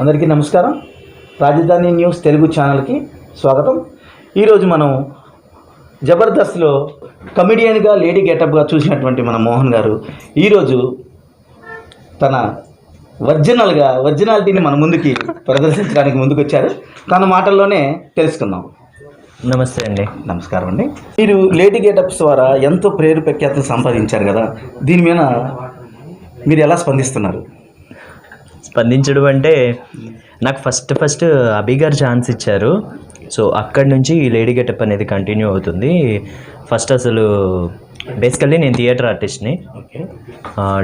అందరికీ నమస్కారం. రాజధాని న్యూస్ తెలుగు ఛానల్కి స్వాగతం. ఈరోజు మనం జబర్దస్త్లో కమిడియన్గా లేడీ గెటప్గా చూసినటువంటి మన మోహన్ గారు ఈరోజు తన ఒరిజినల్గా ఒరిజినాలిటీని మన ముందుకి ప్రదర్శించడానికి ముందుకు వచ్చారు తన మాటల్లోనే తెలుసుకుందాం. నమస్తే అండి. నమస్కారం అండి. మీరు లేడీ గెటప్స్ ద్వారా ఎంతో ప్రేరు ప్రఖ్యాతులు సంపాదించారు కదా దీని మీద మీరు ఎలా స్పందిస్తున్నారు? స్పందించడం అంటే నాకు ఫస్ట్ ఫస్ట్ అభి గారు ఛాన్స్ ఇచ్చారు. సో అక్కడి నుంచి ఈ లేడీ గెటప్ అనేది కంటిన్యూ అవుతుంది. ఫస్ట్ అసలు బేసికల్లీ నేను థియేటర్ ఆర్టిస్ట్ని.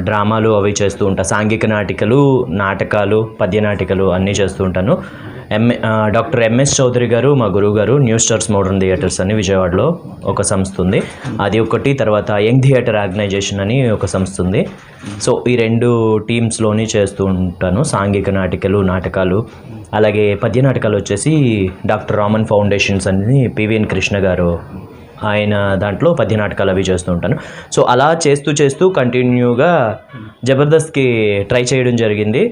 డ్రామాలు అవి చేస్తూ ఉంటా. సాంఘిక నాటికలు నాటకాలు పద్య నాటికలు అన్నీ చేస్తూ ఉంటాను. ఎంఏ డాక్టర్ ఎంఎస్ చౌదరి గారు మా గురువు గారు న్యూ స్టార్స్ మోడర్న్ థియేటర్స్ అని విజయవాడలో ఒక సంస్థ ఉంది. అది ఒకటి తర్వాత యంగ్ థియేటర్ ఆర్గనైజేషన్ అని ఒక సంస్థ ఉంది. సో ఈ రెండు టీమ్స్లోని చేస్తూ ఉంటాను. సాంఘిక నాటికలు నాటకాలు అలాగే పద్య నాటకాలు వచ్చేసి డాక్టర్ రామన్ ఫౌండేషన్స్ అని పివిఎన్ కృష్ణ గారు ఆయన దాంట్లో పద్య నాటకాలు అవి చేస్తూ ఉంటాను. సో అలా చేస్తూ చేస్తూ కంటిన్యూగా జబర్దస్త్కి ట్రై చేయడం జరిగింది.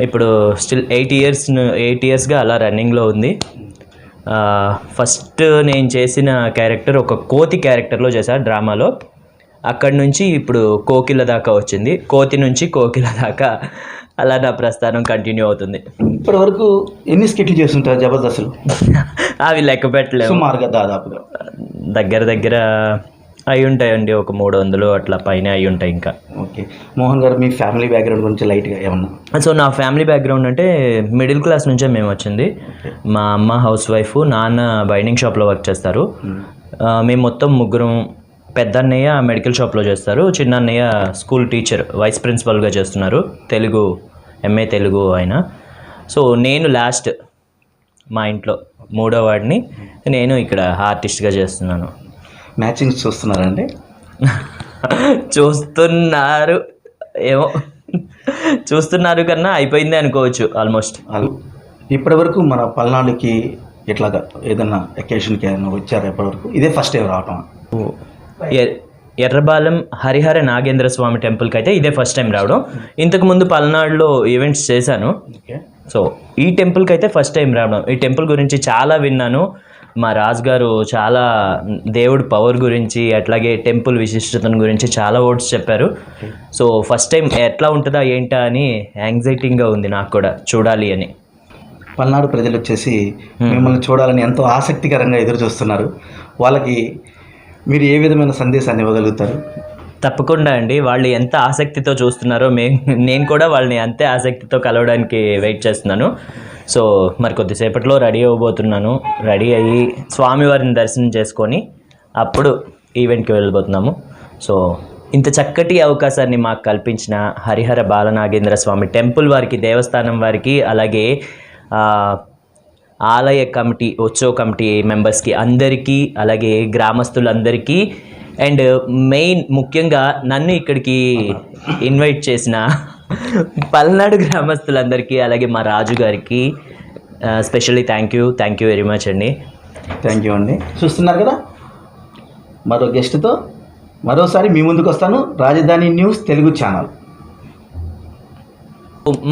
ఇప్పుడు స్టిల్ ఎయిట్ ఇయర్స్ ఎయిట్ ఇయర్స్గా అలా రన్నింగ్లో ఉంది. ఫస్ట్ నేను చేసిన క్యారెక్టర్ ఒక కోతి క్యారెక్టర్లో చేశా డ్రామాలో. అక్కడి నుంచి ఇప్పుడు కోకిల దాకా వచ్చింది. కోతి నుంచి కోకిల దాకా అలా నా ప్రస్థానం కంటిన్యూ అవుతుంది. ఇప్పటి వరకు ఎన్ని స్కిట్లు చేస్తుంటారు జబర్దస్త్లు? అవి లెక్క పెట్టలేము. సుమారుగా దాదాపుగా. దగ్గర దగ్గర అయి ఉంటాయండి ఒక మూడు వందలు అట్లా పైన అయి ఉంటాయి ఇంకా. ఓకే. మోహన్ గారు మీ ఫ్యామిలీ బ్యాక్గ్రౌండ్ గురించి లైట్గా ఏమన్నా? సో నా ఫ్యామిలీ బ్యాక్గ్రౌండ్ అంటే మిడిల్ క్లాస్ నుంచే మేము వచ్చింది. మా అమ్మ హౌస్ వైఫ్ నాన్న బైండింగ్ షాప్లో వర్క్ చేస్తారు. మేము. మొత్తం ముగ్గురం పెద్ద అన్నయ్య మెడికల్ షాప్లో చేస్తారు చిన్న అన్నయ్య స్కూల్ టీచర్ వైస్ ప్రిన్సిపల్గా చేస్తున్నారు. తెలుగు ఎంఏ తెలుగు ఆయన. సో నేను లాస్ట్ మా ఇంట్లో మూడో వాడిని. నేను ఇక్కడ ఆర్టిస్ట్గా చేస్తున్నాను. మ్యాచింగ్స్ చూస్తున్నారండి? చూస్తున్నారు. ఏమో. చూస్తున్నారు కన్నా అయిపోయింది అనుకోవచ్చు ఆల్మోస్ట్ ఇప్పటి వరకు మన పల్నాడుకి ఇట్లాగా ఏదన్నా అకేషన్కి ఏదైనా వచ్చారు ఇప్పటివరకు? ఇదే ఫస్ట్ టైం రావటం. ఎర్రబాలెం హరిహర నాగేంద్ర స్వామి టెంపుల్కి అయితే ఇదే ఫస్ట్ టైం రావడం. ఇంతకు ముందు పల్నాడులో ఈవెంట్స్ చేశాను. సో ఈ టెంపుల్కి అయితే ఫస్ట్ టైం రావడం. ఈ టెంపుల్ గురించి చాలా విన్నాను. మా రాజు గారు చాలా దేవుడి పవర్ గురించి అట్లాగే టెంపుల్ విశిష్టతను గురించి చాలా వర్డ్స్ చెప్పారు. సో ఫస్ట్ టైం ఎట్లా ఉంటుందా ఏంటా అని యాంగ్జైటీగా ఉంది నాకు కూడా చూడాలి అని. పల్నాడు ప్రజలు వచ్చేసి మిమ్మల్ని చూడాలని ఎంతో ఆసక్తికరంగా ఎదురు చూస్తున్నారు వాళ్ళకి మీరు ఏ విధమైన సందేశాన్ని ఇవ్వగలుగుతారు? తప్పకుండా అండి. వాళ్ళు ఎంత ఆసక్తితో చూస్తున్నారో మే నేను కూడా వాళ్ళని అంతే ఆసక్తితో కలవడానికి వెయిట్ చేస్తున్నాను. సో మరి కొద్దిసేపట్లో రెడీ అవ్వబోతున్నాను. రెడీ అయ్యి స్వామివారిని దర్శనం చేసుకొని అప్పుడు ఈవెంట్కి వెళ్ళిపోతున్నాము సో ఇంత చక్కటి అవకాశాన్ని మాకు కల్పించిన హరిహర బాలనాగేంద్ర స్వామి టెంపుల్ వారికి దేవస్థానం వారికి అలాగే ఆలయ కమిటీ ఉత్సవ కమిటీ మెంబర్స్కి అందరికీ అలాగే గ్రామస్తులందరికీ అండ్ మెయిన్ ముఖ్యంగా నన్ను ఇక్కడికి ఇన్వైట్ చేసిన పల్నాడు గ్రామస్తులందరికీ అలాగే మా Raju garu specially thank you thank you very much అండి. థ్యాంక్ యూ అండి. చూస్తున్నారు కదా? మరో గెస్ట్తో మరోసారి మీ ముందుకు వస్తాను. Rajadhani news Telugu channel.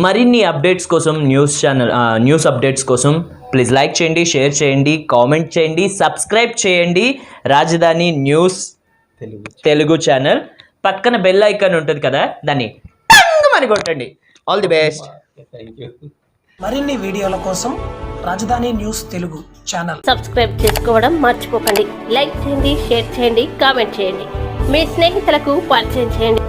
మరిన్ని అప్డేట్స్ కోసం న్యూస్ ఛానల్ న్యూస్ అప్డేట్స్ కోసం ప్లీజ్ లైక్ చేయండి షేర్ చేయండి కామెంట్ చేయండి సబ్స్క్రైబ్ చేయండి. రాజధాని న్యూస్ తెలుగు తెలుగు ఛానల్ పక్కన బెల్ ఐకాన్ ఉంటుంది కదా దాన్ని అని కొట్టండి. ఆల్ ది బెస్ట్ మరిన్ని వీడియోల కోసం రాజధాని న్యూస్ తెలుగు ఛానల్ సబ్స్క్రైబ్ చేసుకోవడం మర్చిపోకండి. లైక్ చేయండి షేర్ చేయండి కామెంట్ చేయండి. మీ స్నేహితులకు పరిచయం చేయండి.